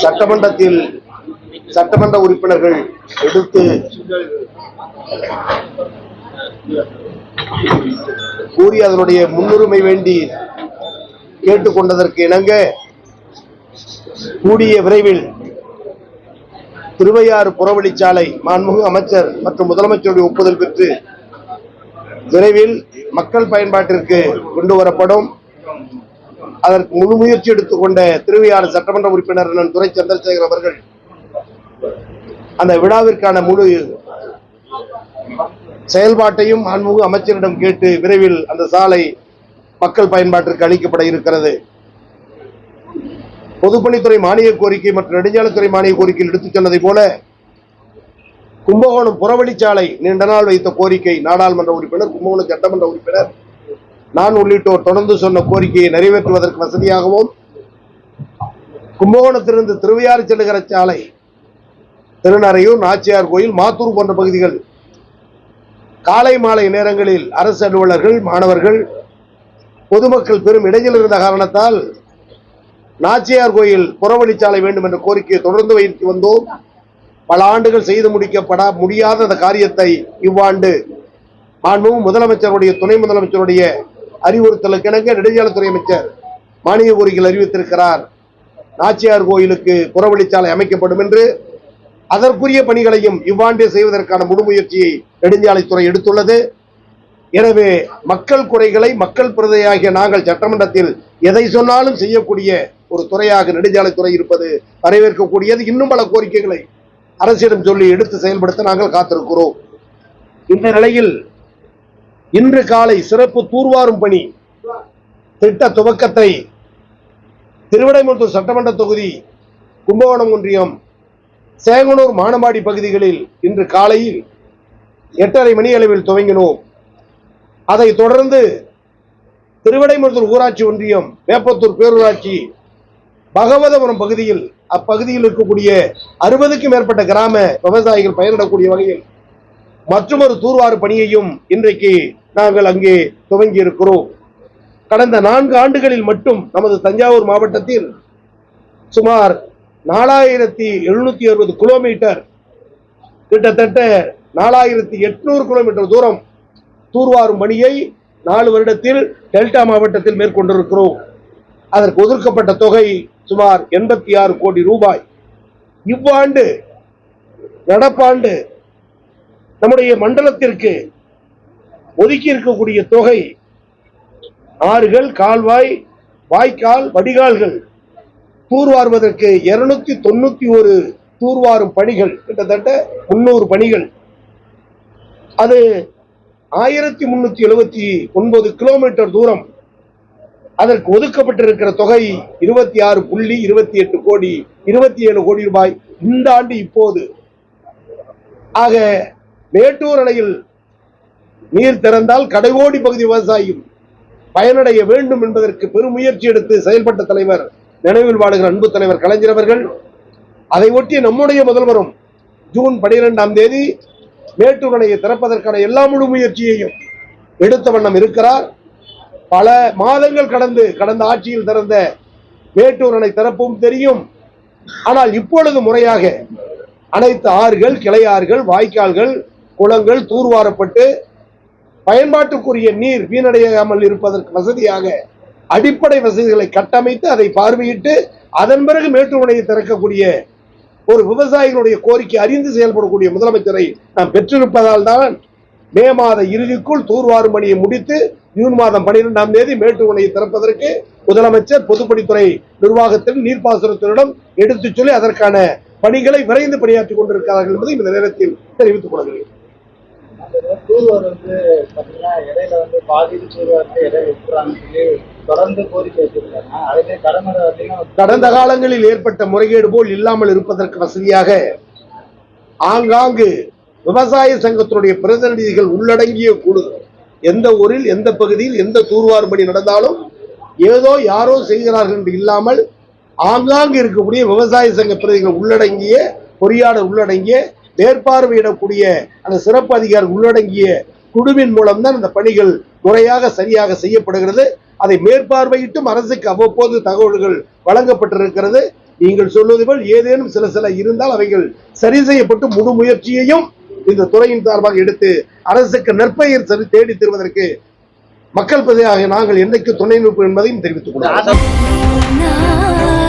சட்டமன்றத்தில் சட்டமன்ற உறுப்பினர்கள் எடுத்து கூறி அதனுடைய முன்னுரிமை வேண்டி கேட்டுக்கொண்டதற்கு இணங்க கூடிய விரைவில் திருவையாறு புறவழிச்சாலை மாண்புமிகு அமைச்சர் மற்றும் முதலமைச்சருடைய ஒப்புதல் பெற்று விரைவில் மக்கள் பயன்பாட்டிற்கு கொண்டு வரப்படும். அதற்கு முழு முயற்சி எடுத்துக்கொண்ட திருவையாறு சட்டமன்ற உறுப்பினர் அண்ணன் துரை சந்திரசேகர் அவர்கள் அந்த விழாவிற்கான முழு செயல்பாட்டையும் மாண்புமிகு அமைச்சரிடம் கேட்டு விரைவில் அந்த சாலை மக்கள் பயன்பாட்டிற்கு அளிக்கப்பட இருக்கிறது. பொதுப்பணித்துறை மானிய கோரிக்கை மற்றும் நெடுஞ்சாலைத்துறை மானிய கோரிக்கையில் எடுத்துச் சொன்னதை போல கும்பகோணம் புறவழிச்சாலை நீண்ட நாள் வைத்த கோரிக்கை நாடாளுமன்ற உறுப்பினர் கும்பகோணம் சட்டமன்ற உறுப்பினர் நான் உள்ளிட்டோர் தொடர்ந்து சொன்ன கோரிக்கையை நிறைவேற்றுவதற்கு வசதியாகவும் கும்பகோணத்திலிருந்து திருவையாறு செல்லுகிற சாலை திருநறையூர் நாச்சியார் கோயில் மாத்தூர் போன்ற பகுதிகள் காலை மாலை நேரங்களில் அரசு அலுவலர்கள் மாணவர்கள் பொதுமக்கள் பெரும் இடையில் இருந்த காரணத்தால் நாச்சியார் கோயில் புறவழிச்சாலை வேண்டும் என்ற கோரிக்கையை தொடர்ந்து வைத்து வந்தோம். பல ஆண்டுகள் செய்து முடிக்கப்பட முடியாத அந்த காரியத்தை இவ்வாண்டு மாண்பும் முதலமைச்சருடைய துணை முதலமைச்சருடைய அறிவுறுத்தலுக்கிணங்க நெடுஞ்சாலைத்துறை அமைச்சர் மானிய கோரிக்கையில் அறிவித்திருக்கிறார். நாச்சியார் கோயிலுக்கு புறவழிச்சாலை அமைக்கப்படும் என்று அதற்குரிய பணிகளையும் இவ்வாண்டே செய்வதற்கான முழுமுயற்சியை நெடுஞ்சாலைத்துறை எடுத்துள்ளது. எனவே மக்கள் குறைகளை மக்கள் பிரதியாகிய நாங்கள் சட்டமன்றத்தில் எதை சொன்னாலும் செய்யக்கூடிய ஒரு துறையாக நெடுஞ்சாலைத்துறை இருப்பது வரவேற்கக்கூடியது. இன்னும் பல கோரிக்கைகளை அரசிடம் சொல்லி எடுத்து செயல்படுத்த நாங்கள் காத்திருக்கிறோம். இந்த நிலையில் இன்று காலை சிறப்பு தூர்வாரும் பணி திட்ட துவக்கத்தை திருவிடைமுத்தூர் சட்டமன்ற தொகுதி கும்பகோணம் ஒன்றியம் சேங்கனூர் மானமாடி பகுதிகளில் இன்று காலையில் எட்டரை மணி அளவில் துவங்கினோம். அதை தொடர்ந்து திருவிடைமுத்தூர் ஊராட்சி ஒன்றியம் வேப்பத்தூர் பேரூராட்சி பகவதபுரம் பகுதியில் அப்பகுதியில் இருக்கக்கூடிய அறுபதுக்கும் மேற்பட்ட கிராம விவசாயிகள் பயனிடக்கூடிய வகையில் மற்றொரு தூர்வாறு பணியையும் இன்றைக்கு நாங்கள் அங்கே துவங்கி இருக்கிறோம் கடந்த நான்கு ஆண்டுகளில் மட்டும் நமது தஞ்சாவூர் மாவட்டத்தில் சுமார் நாலாயிரத்தி எழுநூத்தி அறுபது கிலோமீட்டர் கிட்டத்தட்ட நாலாயிரத்தி எட்நூறு கிலோமீட்டர் தூரம் தூர்வாரும் பணியை நாலு வருடத்தில் டெல்டா மாவட்டத்தில் மேற்கொண்டிருக்கிறோம். அதற்கு ஒதுக்கப்பட்ட தொகை சுமார் எண்பத்தி ஆறு கோடி ரூபாய். இவ்வாண்டு நடப்பாண்டு நம்முடைய மண்டலத்திற்கு ஒதுக்கி இருக்கக்கூடிய தொகை ஆறுகள் கால்வாய் வாய்க்கால் வடிகால்கள். தூர்வாருவதற்கு இருநூத்தி தொண்ணூத்தி ஒரு தூர்வாரும் பணிகள் கிட்டத்தட்ட முன்னூறு பணிகள். அது ஆயிரத்தி முன்னூத்தி எழுபத்தி ஒன்பது கிலோமீட்டர் தூரம். அதற்கு ஒதுக்கப்பட்டிருக்கிற தொகை இருபத்தி ஆறு புள்ளி இருபத்தி எட்டு கோடி இருபத்தி ஏழு கோடி ரூபாய். இந்த ஆண்டு இப்போது. ஆக மேட்டூர் அணையில் நீர் திறந்தால் கடைகோடி பகுதி விவசாயியும் பயனடைய வேண்டும் என்பதற்கு பெருமுயற்சி எடுத்து செயல்பட்ட தலைவர் நினைவில் வாடுகிற அன்பு தலைவர் கலைஞர் அவர்கள். அதை ஒட்டி நம்முடைய முதல்வரும் ஜூன் பனிரெண்டாம் தேதி மேட்டூர் அணையை திறப்பதற்கான எல்லா முழு முயற்சியையும் எடுத்த வண்ணம் இருக்கிறார். பல மாதங்கள் கடந்து கடந்த ஆட்சியில் திறந்த மேட்டூர் அணை திறப்பும் தெரியும். ஆனால் இப்பொழுது முறையாக அனைத்து ஆறுகள் கிளையாறுகள் வாய்க்கால்கள் குளங்கள் தூர்வாரப்பட்டு பயன்பாட்டுக்குரிய நீர் வீணடையாமல் இருப்பதற்கு வசதியாக அடிப்படை வசதிகளை கட்டமைத்து அதை பார்வையிட்டு அதன் பிறகு மேட்டூர்மனையை திறக்கக்கூடிய ஒரு விவசாயிகளுடைய கோரிக்கை அறிந்து செயல்படக்கூடிய முதலமைச்சரை நாம் பெற்றிருப்பதால் தான் மே மாத இறுதிக்குள் தூர்வாரும் பணியை முடித்து ஜூன் மாதம் பனிரெண்டாம் தேதி மேட்டூர்மனையை திறப்பதற்கு முதலமைச்சர் பொதுப்பணித்துறை நிர்வாகத்தில் நீர்ப்பாசனத்தினிடம் எடுத்துச் சொல்லி அதற்கான பணிகளை விரைந்து பணியாற்றிக் கொண்டிருக்கிறார்கள் என்பதை இந்த நேரத்தில் தெரிவித்துக் கொள்கிறேன். தூர்வார் வந்து பாத்தீங்கன்னா இடையில வந்து பாதியில் தூர்வார் வந்து இடையில விட்டுறாங்கன்னு சொல்லி தொடர்ந்து கோரிக்கை வச்சிருக்காங்க. அதுவே கடமை கடந்த காலங்களில் ஏற்பட்ட முறைகேடு போல் இல்லாமல் இருப்பதற்கு வசதியாக ஆங்காங்கு விவசாய சங்கத்தினுடைய பிரதிநிதிகள் உள்ளடங்கிய குழு எந்த ஊரில் எந்த பகுதியில் எந்த தூர்வார் பணி நடந்தாலும் ஏதோ யாரோ செய்கிறார்கள் என்று இல்லாமல் ஆங்காங்கு இருக்கக்கூடிய விவசாய சங்க பிரதிநிதிகள் உள்ளடங்கிய பொறியாளர் உள்ளடங்கிய மேற்பார்வையிடக்கூடிய அந்த சிறப்பு அதிகாரி உள்ளடங்கிய குழுவின் மூலம்தான் இந்த பணிகள் முறையாக சரியாக செய்யப்படுகிறது. அதை மேற்பார்வையிட்டும் அரசுக்கு அவ்வப்போது தகவல்கள் வழங்கப்பட்டிருக்கிறது. நீங்கள் சொல்வது போல் ஏதேனும் சில சில இருந்தால் அவைகள் சரி செய்யப்பட்டு முழு முயற்சியையும் இந்த துறையின் சார்பாக எடுத்து அரசுக்கு நற்பெயர் சரி தேடி தருவதற்கு மக்கள் பிரதியாக நாங்கள் என்னைக்கு துணை நிற்போம் என்பதையும் தெரிவித்துக் கொள்கிறோம்.